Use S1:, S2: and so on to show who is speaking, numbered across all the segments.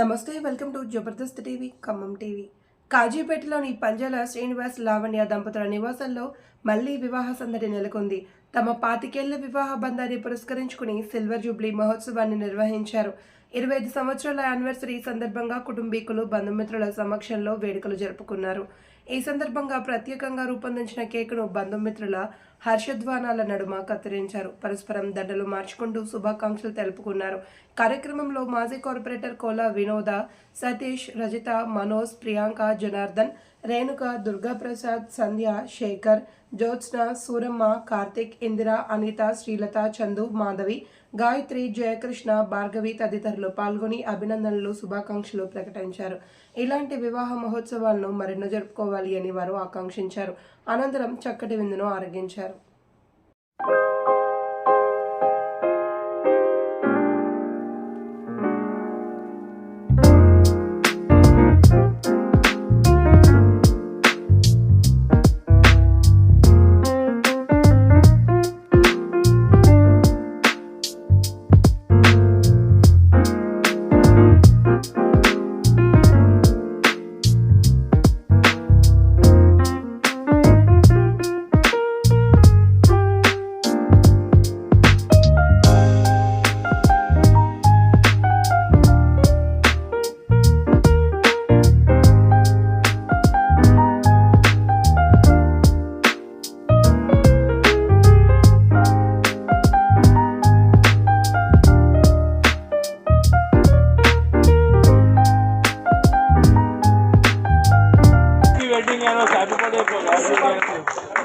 S1: నమస్తే welcome to Jabardasth TV Khammam TV. కాజీపేటలోని Panjala Srinivas Lavanya దంపతుల నివాసంలో మళ్ళీ వివాహ సందడి నెలకొంది. తమ పాతికేళ్ళ వివాహ బంధాన్ని పురస్కరించుకుని సిల్వర్ జూబ్లీ మహోత్సవాన్ని నిర్వహించారు. ఇరవై ఐదు సంవత్సరాల యానివర్సరీ సందర్భంగా కుటుంబీకులు బంధుమిత్రుల సమక్షంలో వేడుకలు జరుపుకున్నారు. ఈ సందర్భంగా ప్రత్యేకంగా రూపొందించిన కేకును బంధుమిత్రుల హర్షధ్వానాల నడుమ కత్తిరించారు. పరస్పరం దండలు మార్చుకుంటూ శుభాకాంక్షలు తెలుపుకున్నారు. కార్యక్రమంలో మాజీ కార్పొరేటర్ కోలా వినోద సతీష్ రజిత మనోజ్ ప్రియాంక జనార్దన్ రేణుక దుర్గాప్రసాద్ సంధ్య శేఖర్ జ్యోత్స్న సూరమ్మ కార్తిక్ ఇందిర అనిత శ్రీలత చందు మాధవి గాయత్రి జయకృష్ణ భార్గవి తదితరులు పాల్గొని అభినందనలు శుభాకాంక్షలు ప్రకటించారు. ఇలాంటి వివాహ మహోత్సవాలను మరెన్నో జరుపుకోవాలి అని వారు ఆకాంక్షించారు. అనంతరం చక్కటి విందును ఆరగించారు.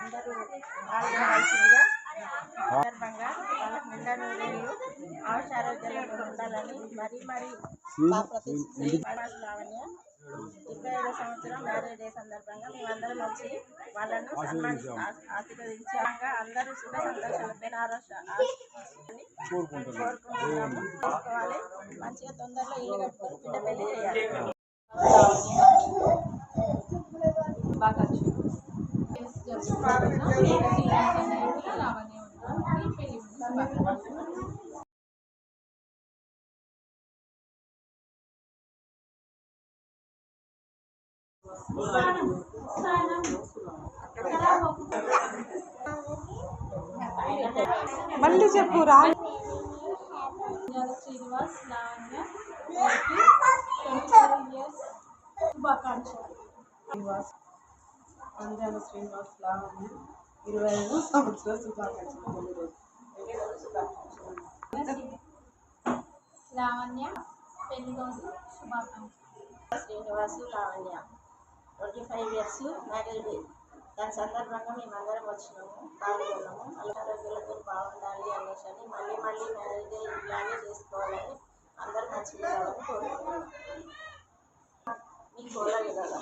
S2: అందరూ పాల్గొనాల్సిందిగా సందర్భంగా వాళ్ళకి నిండా నూరేళ్ళు ఉండాలని మరీ మరీ మా ప్రతి శ్రీనివాస్ లావణ్య ఇరవై ఐదో సంవత్సరం మ్యారేజ్ డే సందర్భంగా మేమందరం వచ్చి వాళ్ళను ఆశీర్వదించాక అందరూ సుఖ సంతోషాలపైన కోరుకుంటున్నాము చేసుకోవాలి మంచిగా తొందరలో ఇల్లు కట్టుకొని బిడ్డ పెళ్ళి చేయాలి.
S3: మళ్ళీ చెప్పు రా
S4: Srinivas Lavanya twenty seven years శుభాకాంక్షలు
S3: శ్రీనివాస్ సంధ్యాన శ్రీనివాస్ లావణ్య ఇరవై ఐదు సంవత్సరాల శుభాకాంక్షలు ముందు శుభాకాంక్షలు.
S4: లావణ్య పెళ్ళి రోజు శుభాకాంక్షలు
S2: Srinivas Lavanya twenty five years marriage day దాని సందర్భంగా మేము అందరం వచ్చినాము పాల్గొన్నాము. ఆరోగ్యాలతో బాగుండాలి అనేసి అని మళ్ళీ మళ్ళీ మ్యారేజ్ డే ఇలాగే చేసుకోవాలని అందరూ మంచిగా కోరుకుంటున్నాను మీకు కోరాలి కదా.